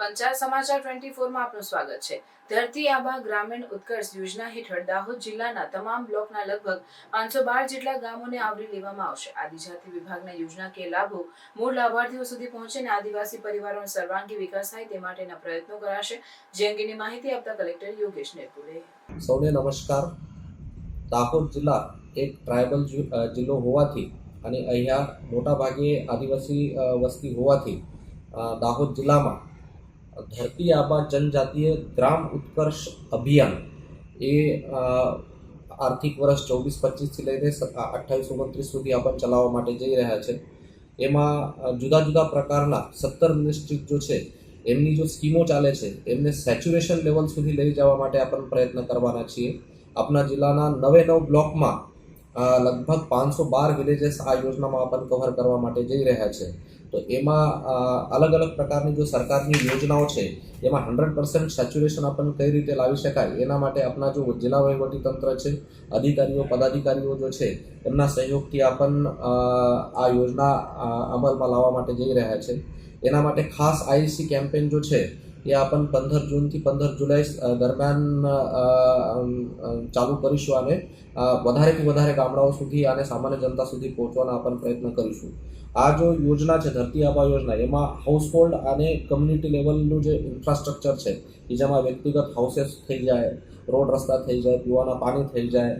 પંચાયત સમાચાર ટ્વેન્ટી ફોરમાં આપનું સ્વાગત છે. ધરતી આબા ગ્રામીણ ઉત્કર્ષ યોજના હેઠળ દાહોદ જિલ્લાના તમામ બ્લોકના લગભગ પાંચસો બાર જેટલા ગામોને આવરી લેવામાં આવશે. આદિજાતિ વિભાગના યોજનાકીય લાભો મૂળ લાભાર્થીઓ સુધી પહોંચે અને આદિવાસી પરિવારોનો સર્વાંગી વિકાસ થાય તે માટેના પ્રયત્નો કરાશે. જે અંગેની માહિતી આપતા કલેક્ટર યોગેશ નેપુરે સૌને નમસ્કાર. દાહોદ જિલ્લા એક ટ્રાયબલ જિલ્લો હોવાથી અને અહીંયા મોટાભાગે આદિવાસી વસ્તી હોવાથી દાહોદ જિલ્લામાં ધરતી આબા જનજાતીય ગ્રામ ઉત્કર્ષ અભિયાન એ આર્થિક વર્ષ ચોવીસ પચીસથી લઈને અઠ્ઠાવીસ ઓગણત્રીસ સુધી આપણે ચલાવવા માટે જઈ રહ્યા છે। એમાં જુદા જુદા પ્રકારના સત્તર મિનિસ્ટ્રી જો છે, એમની જો સ્કીમો ચાલે છે, એમને સેચ્યુરેશન લેવલ સુધી લઈ જવા માટે આપણે પ્રયત્ન કરવાના છીએ। આપણા જિલ્લાના નવે નવ બ્લોકમાં લગભગ પાંચસો બાર વિલેજીસ આ યોજનામાં આપણે કવર કરવા માટે જઈ રહ્યા છે। તો એમાં અલગ અલગ પ્રકારની જો સરકારની યોજનાઓ છે, એમાં હંડ્રેડ પર્સન્ટ સેચ્યુરેશન આપણને કઈ રીતે લાવી શકાય, એના માટે આપણા જો જિલ્લા તંત્ર છે, અધિકારીઓ, પદાધિકારીઓ જો છે, એમના સહયોગથી આપણ આ યોજના અમલમાં લાવવા માટે જઈ રહ્યા છે. એના માટે ખાસ આઈસી કેમ્પેન જો છે એ આપણ પંદર જૂનથી પંદર જુલાઈ દરમિયાન ચાલુ કરીશું અને વધારેથી વધારે ગામડાઓ સુધી અને સામાન્ય જનતા સુધી પહોંચવાના આપણ પ્રયત્ન કરીશું. આ જો યોજના છે, ધરતી આબા યોજના, એમાં હાઉસહોલ્ડ અને કમ્યુનિટી લેવલનું જે ઇન્ફ્રાસ્ટ્રક્ચર છે, કે જેમાં વ્યક્તિગત હાઉસેસ થઈ જાય, રોડ રસ્તા થઈ જાય, પીવાના પાણી થઈ જાય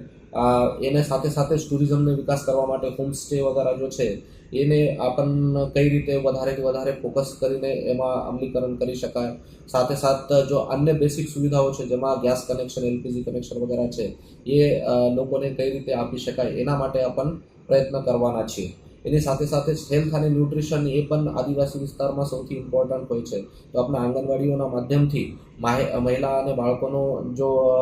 એને સાથે સાથે જ ટુરિઝમને વિકાસ કરવા માટે હોમસ્ટે વગેરે જો છે એને આપણ કઈ રીતે વધારેથી વધારે ફોકસ કરીને એમાં અમલીકરણ કરી શકાય. સાથે સાથ, જો અન્ય બેસિક સુવિધાઓ છે, જેમાં ગેસ કનેક્શન એલપીજી કનેક્શન વગેરે છે, એ લોકોને કઈ રીતે આપી શકાય, એના માટે આપણ પ્રયત્ન કરવાના છીએ. એની સાથે સાથે હેલ્થ અને ન્યુટ્રિશન એ પણ આદિવાસી વિસ્તારમાં સૌથી ઇમ્પોર્ટન્ટ હોય છે. તો આપણા આંગણવાડીઓના માધ્યમથી માહે- મહિલા અને બાળકોનું જો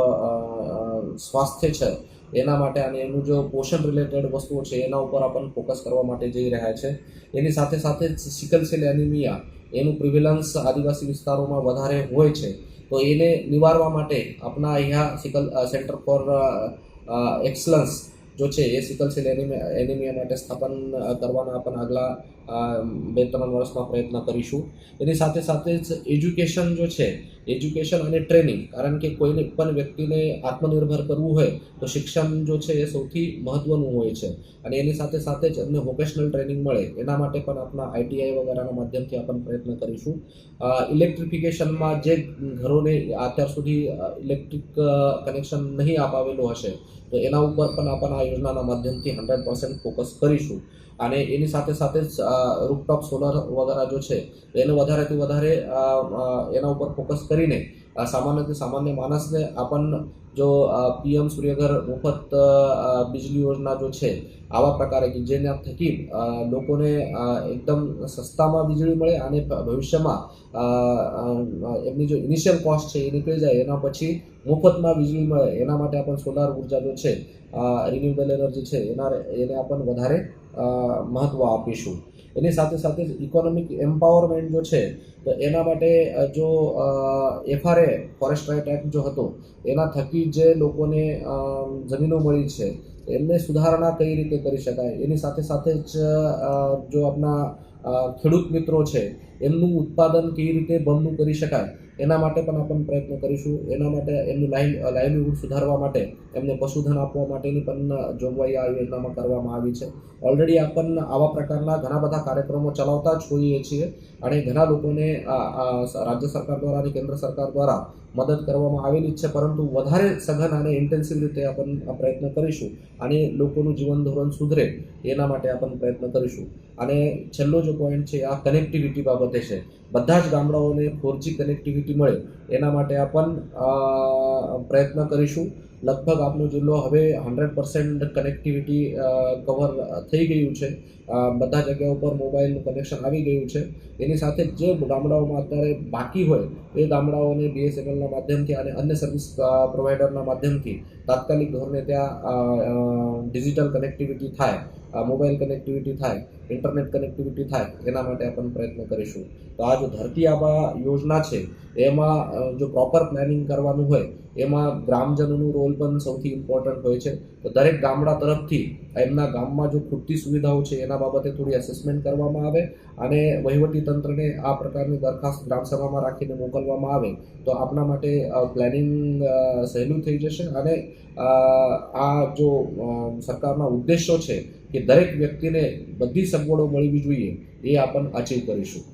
સ્વાસ્થ્ય છે એના માટે અને એનું જો પોષણ રિલેટેડ વસ્તુઓ છે, એના ઉપર આપણને ફોકસ કરવા માટે જઈ રહ્યા છે. એની સાથે સાથે સિકલ સેલ એનિમિયા એનું પ્રિવેલન્સ આદિવાસી વિસ્તારોમાં વધારે હોય છે. તો એને નિવારવા માટે આપણા અહીંયા સિકલ સેન્ટર ફોર એક્સલન્સ જો છે, એ સિકલ સેલ એનિમિયા માટે સ્થાપન કરવાના પણ આગલા બે ત્રણ વર્ષમાં પ્રયત્ન કરીશું. એની સાથે સાથે જ એજ્યુકેશન જો છે, એજ્યુકેશન અને ટ્રેનિંગ, કારણ કે કોઈને પણ વ્યક્તિને આત્મનિર્ભર કરવું હોય, તો શિક્ષણ જો છે, એ સૌથી મહત્વનું હોય છે. અને એની સાથે સાથે જ એમને વોકેશનલ ટ્રેનિંગ મળે, એના માટે પણ આપણા આઈટીઆઈ વગેરેના માધ્યમથી આપણે પ્રયત્ન કરીશું. ઇલેક્ટ્રિફિકેશનમાં જે ઘરોને અત્યાર સુધી ઇલેક્ટ્રિક કનેક્શન નહીં અપાવેલું હશે, તો એના ઉપર પણ આપણને યોજનાના માધ્યમથી હંડ્રેડ પર્સન્ટ ફોકસ કરીશું. અને એની સાથે સાથે જ રૂપટોપ સોલર વગેરે જો છે એને વધારેથી વધારે એના ઉપર ફોકસ કરીને સામાન્યથી સામાન્ય માણસને આપણ જો પીએમ સૂર્યઘર મફત અ, બીજળી યોજના જો છે આવા પ્રકારે કે જેના થકી લોકોને એકદમ સસ્તામાં વીજળી મળે અને ભવિષ્યમાં એમની જો ઇનિશિયલ કોસ્ટ છે એ નીકળી જાય એના પછી મફતમાં વીજળી મળે એના માટે આપણે સોલાર ઊર્જા જો છે રિન્યુએબલ એનર્જી છે એના એને આપણને વધારે મહત્ત્વ આપીશું. એની સાથે સાથે જ ઇકોનોમિક એમ્પાવરમેન્ટ જો છે, તો એના માટે જો એફઆરએ ફોરેસ્ટ રાઇટ એક્ટ જો હતો, એના થકી જે લોકોને જમીનો મળી છે એમને સુધારણા કઈ રીતે કરી શકાય? એની સાથે સાથે જ જો આપણા ખેડૂત મિત્રો છે, એમનું ઉત્પાદન કઈ રીતે બમનું કરી શકાય, એના માટે પણ આપણે પ્રયત્ન કરીશું. એના માટે એમનું લાઈવ લાઈવલીહુડ સુધારવા માટે એમને પશુધન આપવા માટેની પણ જોગવાઈ આ યોજનામાં કરવામાં આવી છે. ઓલરેડી આપણને આવા પ્રકારના ઘણા બધા કાર્યક્રમો ચલાવતા જ હોઈએ છીએ. અને ઘણા લોકોને રાજ્ય સરકાર દ્વારા અને કેન્દ્ર સરકાર દ્વારા મદદ કરવામાં આવેલી જ છે, પરંતુ વધારે સઘન અને ઇન્ટેન્સિવ રીતે આપણે પ્રયત્ન કરીશું અને લોકોનું જીવન ધોરણ સુધરે એના માટે આપણે પ્રયત્ન કરીશું. અને છેલ્લો જો પોઈન્ટ છે, આ કનેક્ટિવિટી બાબતે છે. બધા જ ગામડાઓને ફોરજી કનેક્ટિવિટી મળે એના માટે આપણ પ્રયત્ન કરીશું. લગભગ આપણો જિલ્લો હવે હંડ્રેડ પર્સન્ટ કનેક્ટિવિટી કવર થઈ ગયું છે. બધા જગ્યાઓ ઉપર મોબાઈલનું કનેક્શન આવી ગયું છે. એની સાથે જે ગામડાઓમાં અત્યારે બાકી હોય, એ ગામડાઓને બીએસએનએલના માધ્યમથી અને અન્ય સર્વિસ પ્રોવાઈડરના માધ્યમથી તાત્કાલિક ધોરણે ત્યાં ડિજિટલ કનેક્ટિવિટી થાય. મોબાઈલ કનેક્ટિવિટી થાય ઇન્ટરનેટ કનેક્ટિવિટી થાય, એના માટે આપણે પ્રયત્ન કરીશું. તો આ જો ધરતી આબા યોજના છે, એમાં જો પ્રોપર પ્લાનિંગ કરવાનું હોય, એમાં ગ્રામજનોનું રોલ પણ સૌથી ઇમ્પોર્ટન્ટ હોય છે. તો દરેક ગામડા તરફથી એમના ગામમાં જો ખૂટતી સુવિધાઓ છે, એના બાબતે થોડી એસેસમેન્ટ કરવામાં આવે અને વહીવટી તંત્રને આ પ્રકારની દરખાસ્ત ગ્રામસભામાં રાખીને મોકલવામાં આવે, તો આપણા માટે પ્લાનિંગ સહેલું થઈ જશે અને આ જો સરકારના ઉદ્દેશો છે કે દરેક વ્યક્તિને બધી સગવડો મળવી જોઈએ એ આપણને અચીવ કરીશું.